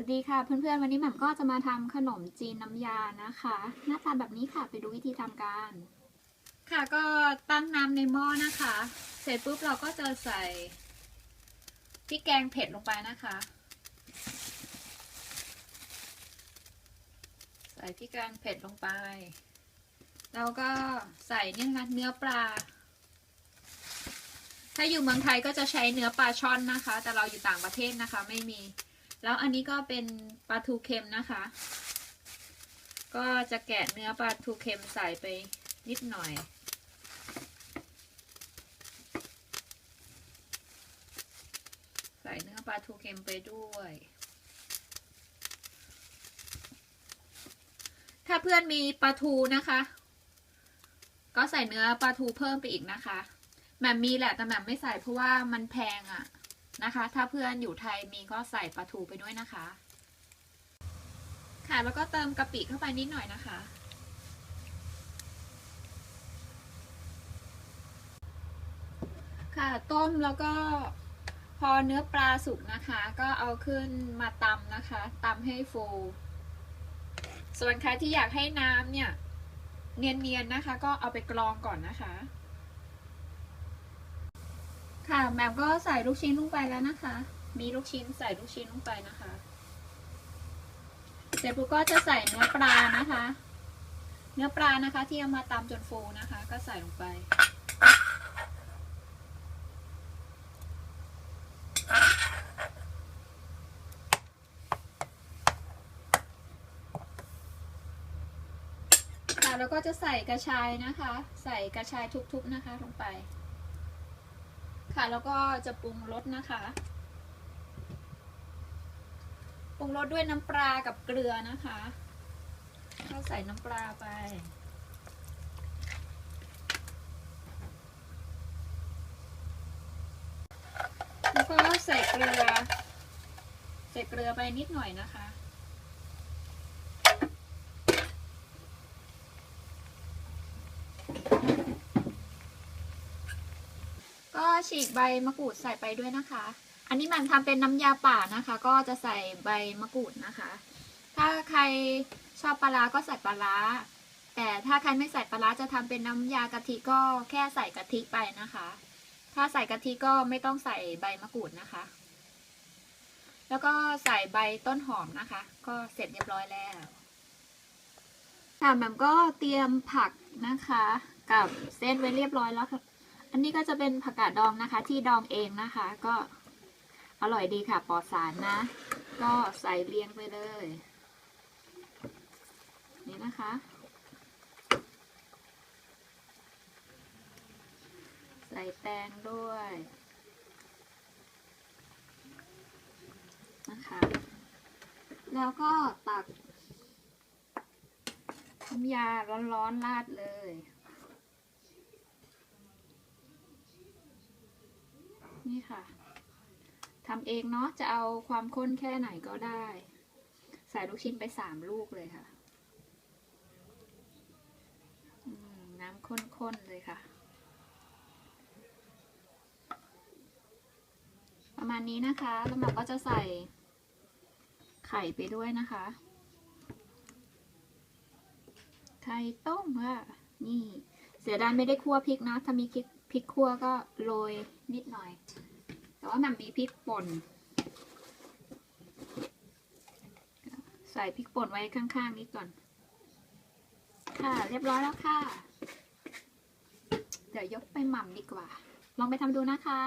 วัสดีค่ะเพื่อนๆ วันนี้แหม่มก็จะมาทำขนมจีนน้ำยานะคะ หน้าตาแบบนี้ค่ะไปดูวิธีทำกัน ค่ะก็ตั้งน้ำในหม้อนะคะ เสร็จปุ๊บเราก็จะใส่พริกแกงเผ็ดลงไปนะคะ ใส่พริกแกงเผ็ดลงไป แล้วก็ใส่เนี่ยนะคะเนื้อปลา ถ้าอยู่เมืองไทยก็จะใช้เนื้อปลาช่อนนะคะ แต่เราอยู่ต่างประเทศนะคะไม่มี แล้วอันนี้ก็เป็นปลาทูเค็มนะคะ ก็จะแกะเนื้อปลาทูเค็มใส่ไปนิดหน่อย ใส่เนื้อปลาทูเค็มไปด้วยถ้าเพื่อนมีปลาทูนะคะ ก็ใส่เนื้อปลาทูเพิ่มไปอีกนะคะแหม่มมีแหละแต่แหม่มไม่ใส่เพราะว่ามันแพงอะ่ะ นะคะ ถ้าเพื่อนอยู่ไทยมีก็ใส่ปลาทูไปด้วยนะคะ ค่ะแล้วก็เติมกะปิเข้าไปนิดหน่อยนะคะ ค่ะต้มแล้วก็พอเนื้อปลาสุกนะคะ ก็เอาขึ้นมาตำนะคะตำให้ฟู ส่วนใครที่อยากให้น้ำเนี่ย เนียนๆนะคะ ก็เอาไปกรองก่อนนะคะ ค่ะแหม่มก็ใส่ลูกชิ้นลงไปแล้วนะคะ มีลูกชิ้นใส่ลูกชิ้นลงไปนะคะ เสร็จปุ๊บก็จะใส่เนื้อปลานะคะ เนื้อปลานะคะ ที่เอามาตำจนฟูนะคะ ก็ใส่ลงไปแล้วก็จะใส่กระชายนะคะ ใส่กระชายทุบๆนะคะลงไป แล้วก็จะปรุงรสนะคะปรุงรสด้วยน้ำปลากับเกลือนะคะก็ใส่น้ำปลาไป แล้วก็ใส่เกลือ ใส่เกลือไปนิดหน่อยนะคะ ก็ฉีกใบมะกรูดใส่ไปด้วยนะคะ อันนี้มันทำเป็นน้ำยาป่านะคะ ก็จะใส่ใบมะกรูดนะคะ ถ้าใครชอบปลาร้าก็ใส่ปลาร้า แต่ถ้าใครไม่ใส่ปลาร้าจะทำเป็นน้ำยากะทิก็แค่ใส่กะทิไปนะคะ ถ้าใส่กะทิก็ไม่ต้องใส่ใบมะกรูดนะคะ แล้วก็ใส่ใบต้นหอมนะคะ ก็เสร็จเรียบร้อยแล้วค่ะแม่มก็เตรียมผักนะคะ กับเส้นไว้เรียบร้อยแล้วค่ะ อันนี้ก็จะเป็นผักกาดดองนะคะ ที่ดองเองนะคะ ก็อร่อยดีค่ะปลอดสารนะ ก็ใส่เรียงไปเลย นี่นะคะ ใส่แตงด้วยนะคะแล้วก็ตักน้ำยาร้อนๆราดเลย นี่ค่ะทำเองเนาะจะเอาความข้นแค่ไหนก็ได้ ใส่ลูกชิ้นไปสามลูกเลยค่ะน้ำข้นๆเลยค่ะ ประมาณนี้นะคะแล้วเราก็จะใส่ไข่ไปด้วยนะคะ ไข่ต้มค่ะนี่ เสียดายไม่ได้คั่วพริกนะ ถ้ามีพริกคั่วก็โรยนิดหน่อย แล้วนำมีพริกป่น ใส่พริกป่นไว้ข้างๆนี้ก่อน ค่ะ เรียบร้อยแล้วค่ะ เดี๋ยวยกไปหม่ำดีกว่า ลองไปทำดูนะคะ